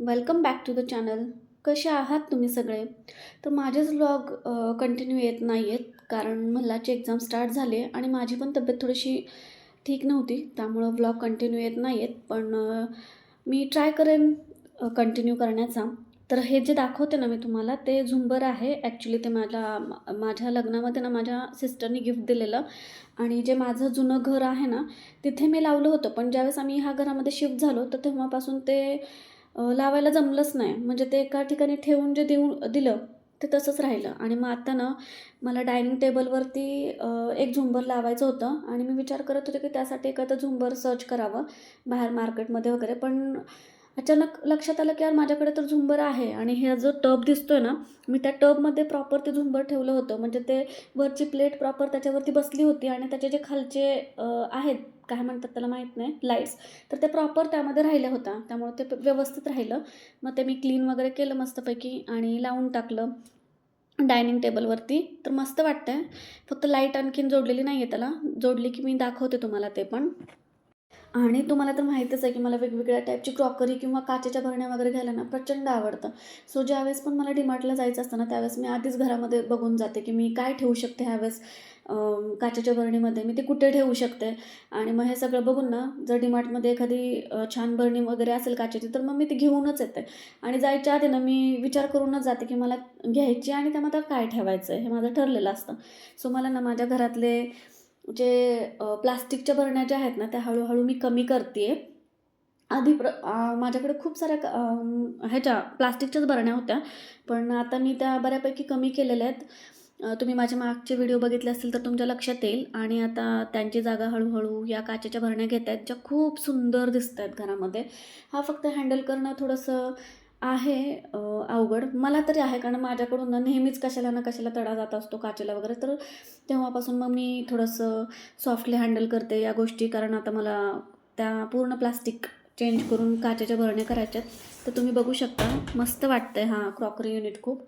Welcome back to the channel कसे आहात तुम्ही सगळे? तर माझेच व्लॉग कंटिन्यू येत नाही आहेत कारण मल्लाची एक्झाम स्टार्ट झाली आहे आणि माझी पण तब्येत थोडीशी ठीक नव्हती त्यामुळं व्लॉग कंटिन्यू येत नाही आहेत पण मी ट्राय करेन कंटिन्यू करण्याचा. तर हे जे दाखवते ना मी तुम्हाला ते झुंबर आहे. ॲक्च्युली ते माझ्या माझ्या लग्नामध्ये ना माझ्या सिस्टरनी गिफ्ट दिलेलं. आणि जे माझं जुनं घर आहे ना तिथे मी लावलं होतं. पण ज्यावेळेस आम्ही ह्या घरामध्ये शिफ्ट झालो तर तेव्हापासून ते लावायला जमलंच नाही. म्हणजे ते एका ठिकाणी ठेवून जे देऊन दिलं ते तसंच राहिलं. आणि मग आता ना मला डायनिंग टेबलवरती एक झुंबर लावायचं होतं. आणि मी विचार करत होते की त्यासाठी एखादं झुंबर सर्च करावं बाहेर मार्केटमध्ये वगैरे. पण अचानक लक्षात आलं की यार माझ्याकडे तर झुंबर आहे आणि हे जो टब दिसतोय ना मी त्या टबमध्ये प्रॉपर ते झुंबर ठेवलं होतं. म्हणजे ते वरची प्लेट प्रॉपर त्याच्यावरती बसली होती आणि त्याचे जे खालचे आहेत काय म्हणतात त्याला माहीत नाही लाईट्स तर ते प्रॉपर त्यामध्ये राहिल्या होता त्यामुळे ते व्यवस्थित राहिलं. मग ते मी क्लीन वगैरे केलं मस्तपैकी आणि लावून टाकलं डायनिंग टेबलवरती तर मस्त वाटतं आहे फक्त लाइट आणखीन जोडलेली नाही आहे त्याला. जोडली की मी दाखवते तुम्हाला ते पण. आणि तुम्हाला तर माहीतच आहे की मला वेगवेगळ्या टाईपची क्रॉकरी किंवा काचेच्या भरण्या वगैरे घ्यायला ना प्रचंड आवडतं. सो ज्यावेळेस पण मला डिमार्टला जायचं असतं ना त्यावेळेस मी आधीच घरामध्ये बघून जाते की मी काय ठेवू शकते ह्यावेळेस काचेच्या भरणीमध्ये. मी ते कुठे ठेवू शकते? आणि मग हे सगळं बघून ना जर डीमार्टमध्ये एखादी छान भरणी वगैरे असेल काचेची तर मग मी ती घेऊनच येते. आणि जायच्या आधी ना मी विचार करूनच जाते की मला घ्यायची आणि त्यामध्ये काय ठेवायचं आहे हे माझं ठरलेलं असतं. सो मला ना माझ्या घरातले जे प्लास्टिकच्या भरण्या ज्या आहेत ना त्या हळूहळू मी कमी करते आधी प्र माझ्याकडे खूप साऱ्या क- ह्याच्या प्लास्टिकच्याच भरण्या होत्या. पण आता मी त्या बऱ्यापैकी कमी केलेल्या आहेत. तुम्ही माझे मागचे व्हिडिओ बघितले असतील तर तुमच्या लक्षात येईल. आणि आता त्यांची जागा हळूहळू या काचेच्या भरण्या घेत आहेत ज्या खूप सुंदर दिसत आहेत घरामध्ये. हा फक्त हँडल करणं थोडंसं आहे अवघड. मला तरी आहे कारण माझ्याकडून ना नेहमीच कशाला ना कशाला तडा जात असतो काचेला वगैरे. तर तेव्हापासून मग मी थोडंसं सॉफ्टली हँडल करते या गोष्टी कारण आता मला त्या पूर्ण प्लास्टिक चेंज करून काचेच्या भरण्या करायच्यात. तर तुम्ही बघू शकता मस्त वाटतं आहे हा क्रॉकरी युनिट खूप.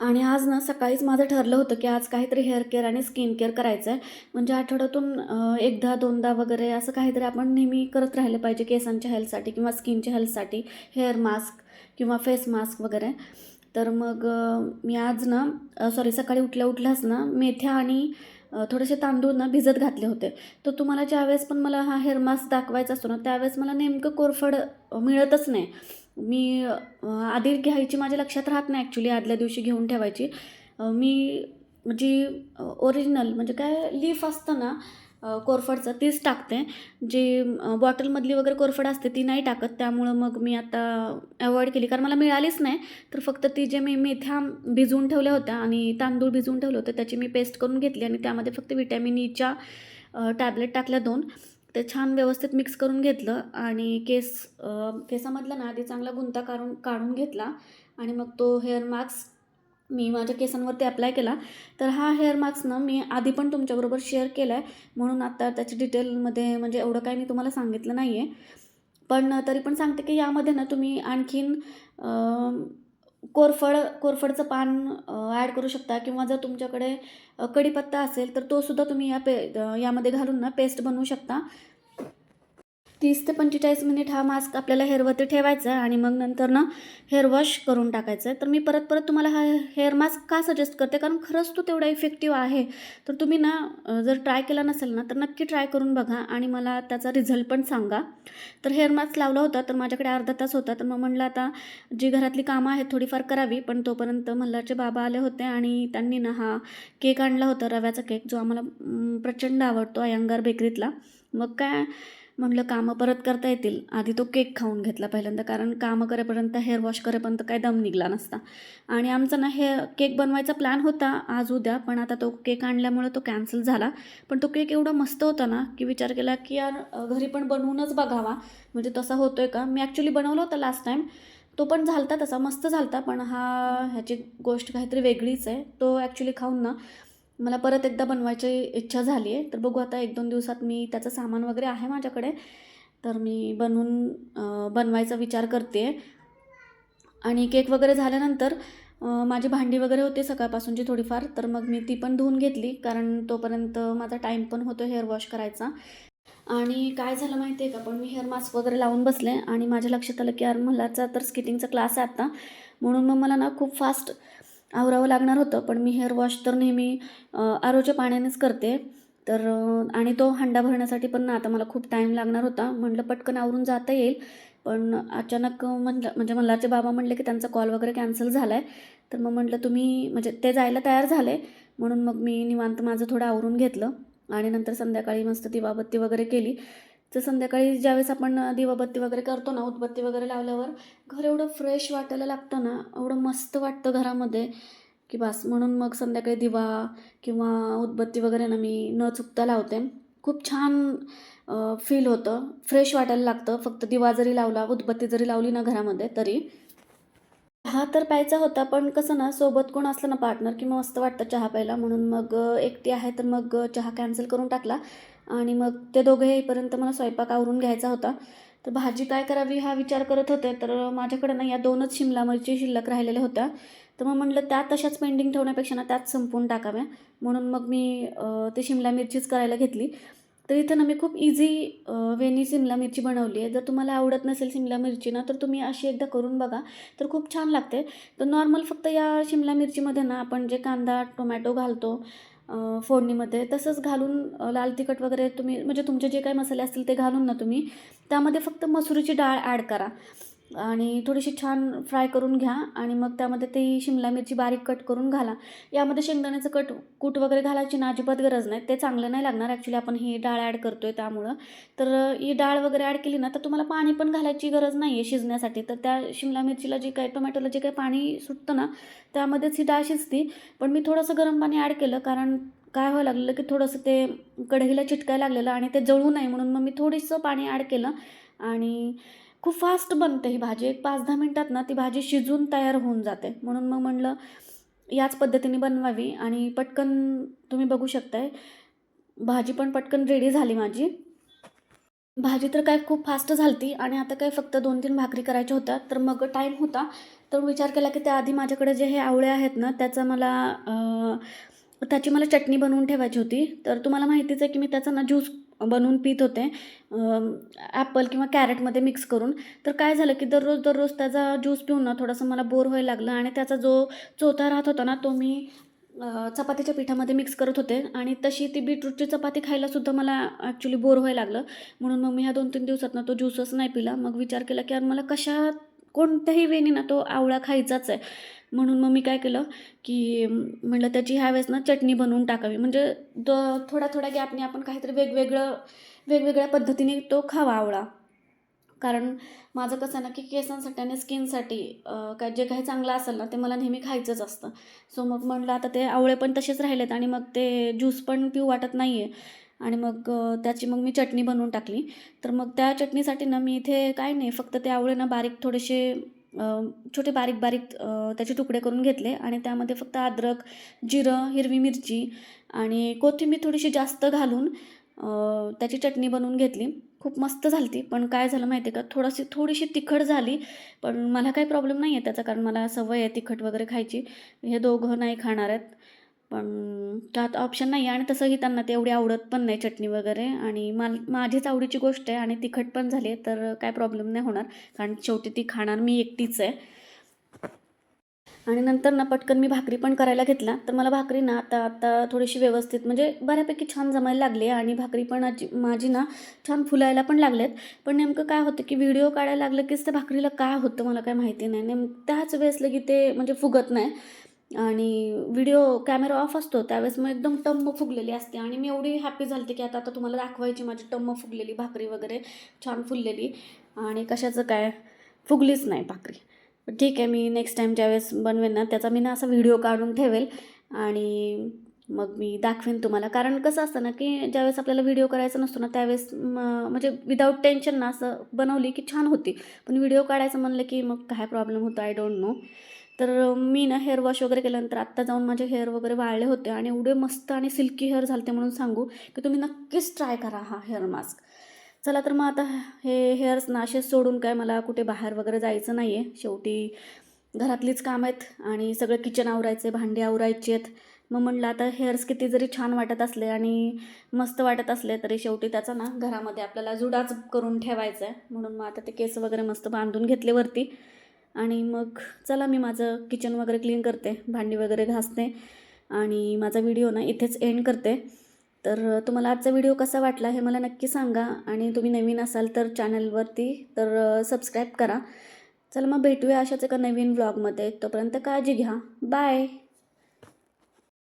आणि आज ना सकाळीच माझं ठरलं होतं की आज काहीतरी हेअर केअर आणि स्किन केअर करायचं आहे म्हणजे आठवड्यातून एकदा दोनदा वगैरे असं काहीतरी आपण नेहमी करत राहिलं पाहिजे केसांच्या हेल्थसाठी किंवा स्किनच्या हेल्थसाठी हेअर मास्क किंवा फेस मास्क वगैरे. तर मग मी आज ना सॉरी सकाळी उठल्या उठल्याच ना मेथ्या आणि थोडेसे तांदूळ ना भिजत घातले होते. तर तुम्हाला ज्यावेळेस पण मला हा हेअर मास्क दाखवायचा असतो ना त्यावेळेस मला नेमकं कोरफड मिळतच नाही. मी आधी घ्यायची माझ्या लक्षात राहत नाही ॲक्च्युली आदल्या दिवशी घेऊन ठेवायची. मी जी ओरिजिनल म्हणजे काय लीफ असतं ना कोरफडचं तीच टाकते. जी बॉटलमधली वगैरे कोरफड असते ती नाही टाकत त्यामुळं मग मी आता अवॉइड केली. कारण मला मिळालीच नाही तर फक्त ती जे मी मेथ्या भिजवून ठेवल्या होत्या आणि तांदूळ भिजवून ठेवले होते त्याची मी पेस्ट करून घेतली आणि त्यामध्ये फक्त विटॅमिन ईच्या टॅबलेट टाकल्या दोन. ते छान व्यवस्थित मिक्स करून घेतलं आणि केस केसामधला ना आधी चांगला गुंता काढून काढून घेतला आणि मग तो हेअर मास्क मी माझ्या केसांवरती अप्लाय केला. तर हा हेअर मास्क ना मी आधी पण तुमच्याबरोबर शेअर केला आहे म्हणून आता त्याची डिटेलमध्ये म्हणजे एवढं काही मी तुम्हाला सांगितलं नाही आहे पण तरी पण सांगते की यामध्ये ना तुम्ही आणखीन कोरफड कोरफडचं पान ॲड करू शकता किंवा जर तुमच्याकडे कढीपत्ता असेल तर तो सुद्धा तुम्ही या पे यामध्ये घालून ना पेस्ट बनवू शकता. तीस ते पंचेचाळीस मिनिट हा मास्क आपल्याला हेअरवरती ठेवायचा आहे आणि मग नंतर ना हेअर वॉश करून टाकायचं आहे. तर मी परत परत तुम्हाला हा हेअर मास्क का सजेस्ट करते? कारण खरंच तो तेवढा इफेक्टिव्ह आहे. तर तुम्ही ना जर ट्राय केला नसेल ना तर नक्की ट्राय करून बघा आणि मला त्याचा रिझल्ट पण सांगा. तर हेअर मास्क लावला होता तर माझ्याकडे अर्धा तास होता. तर मग म्हणलं आता जी घरातली कामं आहेत थोडीफार करावी पण तोपर्यंत मल्हारचे बाबा आले होते आणि त्यांनी ना हा केक आणला होता रव्याचा केक जो आम्हाला प्रचंड आवडतो अयंगार बेकरीतला मग काय म्हणलं कामं परत करता येतील. आधी तो केक खाऊन घेतला पहिल्यांदा कारण कामं करेपर्यंत हेअर वॉश करेपर्यंत काय दम निघला नसता. आणि आमचा ना हे केक बनवायचा प्लॅन होता आज उद्या पण आता तो केक आणल्यामुळे तो कॅन्सल झाला. पण तो केक एवढा मस्त होता ना की विचार केला की यार घरी पण बनवूनच बघावा. म्हणजे तसा होतो आहे का? मी ॲक्च्युली बनवला होता लास्ट टाईम तो पण झालता तसा मस्त झालता पण हा ह्याची गोष्ट काहीतरी वेगळीच आहे. तो ॲक्च्युली खाऊन ना मला परत एकदा बनवायची इच्छा झाली आहे. तर बघू आता एक दोन दिवसात मी त्याचं सामान वगैरे आहे माझ्याकडे. तर मी बनवून बनवायचा विचार करते. आणि केक वगैरे झाल्यानंतर माझी भांडी वगैरे होती सकाळपासूनची थोडीफार. तर मग मी ती पण धुवून घेतली कारण तोपर्यंत माझा टाईम पण होतो हेअर वॉश करायचा. आणि काय झालं माहिती आहे का? पण मी हेअर मास्क वगैरे लावून बसले आणि माझ्या लक्षात आलं की यार मुलाचा तर स्किटिंगचा क्लास आहे आता. म्हणून मग मला ना खूप फास्ट आवरावं लागणार होतं पण मी हेअर वॉश तर नेहमी आरोच्या पाण्यानेच करते. तर आणि तो हंडा भरण्यासाठी पण ना आता मला खूप टाईम लागणार होता. म्हटलं पटकन आवरून जाता येईल. पण अचानक म्हणलं म्हणजे मल्हारचे बाबा म्हणले की त्यांचा कॉल वगैरे कॅन्सल झाला आहे तर मग म्हटलं तुम्ही म्हणजे ते जायला तयार झाले. म्हणून मग मी निवांत माझं थोडं आवरून घेतलं. आणि नंतर संध्याकाळी मस्त दिवाबत्ती वगैरे केली. तर संध्याकाळी ज्यावेळेस आपण दिवाबत्ती वगैरे करतो ना उदबत्ती वगैरे लावल्यावर घर एवढं फ्रेश वाटायला लागतं ना एवढं मस्त वाटतं घरामध्ये की बस म्हणून मग संध्याकाळी दिवा किंवा उदबत्ती वगैरे ना मी न चुकता लावते. खूप छान फील होतं. फ्रेश वाटायला लागतं. फक्त दिवा जरी लावला उदबत्ती जरी लावली ना घरामध्ये तरी. चहा तर प्यायचा होता पण कसं ना सोबत कोण असलं ना पार्टनर की मस्त वाटतं चहा प्यायला. म्हणून मग एकटी आहे तर मग चहा कॅन्सल करून टाकला. आणि मग ते दोघे येईपर्यंत मला स्वयंपाक आवरून घ्यायचा होता. तर भाजी काय करावी हा विचार करत होते तर माझ्याकडे ना या दोनच शिमला मिरची शिल्लक राहिलेल्या होत्या. तर मग म्हटलं त्या तशाच पेंडिंग ठेवण्यापेक्षा ना त्याच संपवून टाकाव्या. म्हणून मग मी ते शिमला मिरचीच करायला घेतली. तर इथं ना मी खूप इझी वेनी शिमला मिरची बनवली आहे. जर तुम्हाला आवडत नसेल शिमला मिरची ना तर तुम्ही अशी एकदा करून बघा. तर खूप छान लागते. तर नॉर्मल फक्त या शिमला मिरचीमध्ये ना आपण जे कांदा टोमॅटो घालतो फोडणीमध्ये. तसंच घालून लाल तिखट वगैरे तुम्ही म्हणजे तुमचे जे काही मसाले असतील ते घालून ना तुम्ही त्यामध्ये फक्त मसुरीची डाळ ॲड करा. आणि थोडीशी छान फ्राय करून घ्या आणि मग त्यामध्ये ती शिमला मिरची बारीक कट करून घाला. यामध्ये शेंगदाण्याचं कट कूट वगैरे घालायची ना अजिबात गरज नाही. ते चांगलं नाही लागणार. ॲक्च्युली आपण ही डाळ ॲड करतो आहे त्यामुळं. तर ही डाळ वगैरे ॲड केली ना तर तुम्हाला पाणी पण घालायची गरज नाही आहे शिजण्यासाठी. तर त्या शिमला मिरचीला जे काही टोमॅटोला जे काही पाणी सुटतं ना त्यामध्येच ही डाळ शिजती. पण मी थोडंसं गरम पाणी ॲड केलं कारण काय व्हायला लागलेलं की थोडंसं ते कढईला चिटकायला लागलेलं आणि ते जळू नये म्हणून मग मी थोडंसं पाणी ॲड केलं. आणि खूप फास्ट बनते ही भाजी. एक पाच दहा मिनटात ना ती भाजी शिजून तयार होऊन जाते. म्हणून मग म्हणलं याच पद्धतीने बनवावी आणि पटकन तुम्ही बघू शकताय भाजी पण पटकन रेडी झाली माझी. भाजी तर काय खूप फास्ट झालती आणि आता काय फक्त दोन तीन भाकरी करायच्या होत्या. तर मग टाईम होता. तर विचार केला की त्याआधी माझ्याकडे जे हे आवळे आहेत ना त्याचा मला त्याची मला चटणी बनवून ठेवायची होती. तर तुम्हाला माहितीच आहे की मी त्याचा ना ज्यूस बनवून पित होते. ॲपल किंवा कॅरेटमध्ये मिक्स करून. तर काय झालं की दररोज दररोज त्याचा ज्यूस पिऊन ना थोडासा मला बोर व्हायला लागलं आणि त्याचा जो चोथा राहत होता ना तो मी चपातीच्या पिठामध्ये मिक्स करत होते. आणि तशी ती बीटरूटची चपाती खायलासुद्धा मला ॲक्च्युली बोर व्हायला लागलं. म्हणून मग मी ह्या दोन तीन दिवसात ना तो ज्यूसच नाही पिला. मग विचार केला की यार मला कशा कोणत्याही वेळी ना तो आवळा खायचाच आहे. म्हणून मग मी काय केलं की म्हटलं म्हणलं त्याची ह्यावेळेस ना चटणी बनवून टाकावी. म्हणजे द थोड्या थोड्या गॅपने आपण काहीतरी वेगवेगळं वेगवेगळ्या पद्धतीने तो खावा आवळा. कारण माझं कसं आहे ना की केसांसाठी आणि स्किनसाठी काय जे काही चांगलं असेल ना ते मला नेहमी खायचंच असतं. सो मग म्हणलं आता ते आवळे पण तसेच राहिलेत आणि मग ते ज्यूस पण पिऊ वाटत नाही आहे आणि मग त्याची मग मी चटणी बनवून टाकली. तर मग त्या चटणीसाठी ना मी इथे काय नाही फक्त ते आवळे ना बारीक थोडेसे छोटे बारीक बारीक त्याचे तुकडे करून घेतले. आणि त्यामध्ये फक्त अद्रक जिरं हिरवी मिरची आणि कोथिंबीर थोडीशी जास्त घालून त्याची चटणी बनवून घेतली. खूप मस्त झाली ती पण काय झालं माहिती आहे का? थोडीशी थोडीशी तिखट झाली. पण मला काही प्रॉब्लेम नाही आहे त्याचा कारण मला सवय आहे तिखट वगैरे खायची. हे दोघं नाही खाणार आहेत. पण त्यात ऑप्शन नाही आहे आणि तसंही त्यांना ते एवढी आवडत पण नाही चटणी वगैरे. आणि माल माझीच आवडीची गोष्ट आहे आणि तिखट पण झाली आहे तर काय प्रॉब्लेम नाही होणार. कारण शेवटी ती खाणार मी एकटीच आहे. आणि नंतर ना पटकन मी भाकरी पण करायला घेतला. तर मला भाकरी ना आता आता थोडीशी व्यवस्थित म्हणजे बऱ्यापैकी छान जमायला लागली आणि भाकरी पण माझी ना छान फुलायला पण लागलेत पण नेमकं काय होतं की व्हिडिओ काढायला लागलं कीच त्या भाकरीला काय होतं मला काय माहिती नाही. नेम त्याच वेळेस लगी ते म्हणजे फुगत नाही. आणि व्हिडिओ कॅमेरा ऑफ असतो त्यावेळेस मग एकदम टम्म फुगलेली असते. आणि मी एवढी हॅपी झाली की आता आता तुम्हाला दाखवायची माझी टम्म फुगलेली भाकरी वगैरे छान फुललेली. आणि कशाचं काय? फुगलीच नाही भाकरी. ठीक आहे मी नेक्स्ट टाईम ज्यावेळेस बनवेन ना त्याचा मी ना असा व्हिडिओ काढून ठेवेल. आणि मग मी दाखवेन तुम्हाला. कारण कसं असतं ना की ज्यावेळेस आपल्याला व्हिडिओ करायचा नसतो ना त्यावेळेस म्हणजे विदाऊट टेन्शन ना असं बनवली की छान होती. पण व्हिडिओ काढायचं म्हणलं की मग काय प्रॉब्लेम होतो? आय डोंट नो तर मी ना हेअर वॉश वगैरे केल्यानंतर आत्ता जाऊन माझे हेअर वगैरे वाळले होते आणि एवढे मस्त आणि सिल्की हेअर झालते म्हणून सांगू की तुम्ही नक्कीच ट्राय करा हा हेअर मास्क. चला तर मग आता हे हेअर्स ना सोडून काय मला कुठे बाहेर वगैरे जायचं नाही आहे शेवटी घरातलीच काम आहेत आणि सगळं किचन आवरायचे भांडे आवरायचे आहेत. मग म्हणलं आता हेअर्स किती जरी छान वाटत असले आणि मस्त वाटत असले तरी शेवटी त्याचा ना घरामध्ये आपल्याला जुडाच करून ठेवायचा आहे म्हणून मग आता ते केस वगैरे मस्त बांधून घेतले वरती. आणि मग चला मी माझं किचन वगैरे क्लीन करते भांडी वगैरे घासते आणि माझा व्हिडिओ ना इथेच एंड करते. तर तुम्हाला आजचा व्हिडिओ कसा वाटला हे मला नक्की सांगा आणि तुम्ही नवीन असाल तर चॅनलवरती तर सबस्क्राईब करा. चला मग भेटूया अशाच एका नवीन व्लॉगमध्ये तोपर्यंत काळजी घ्या. बाय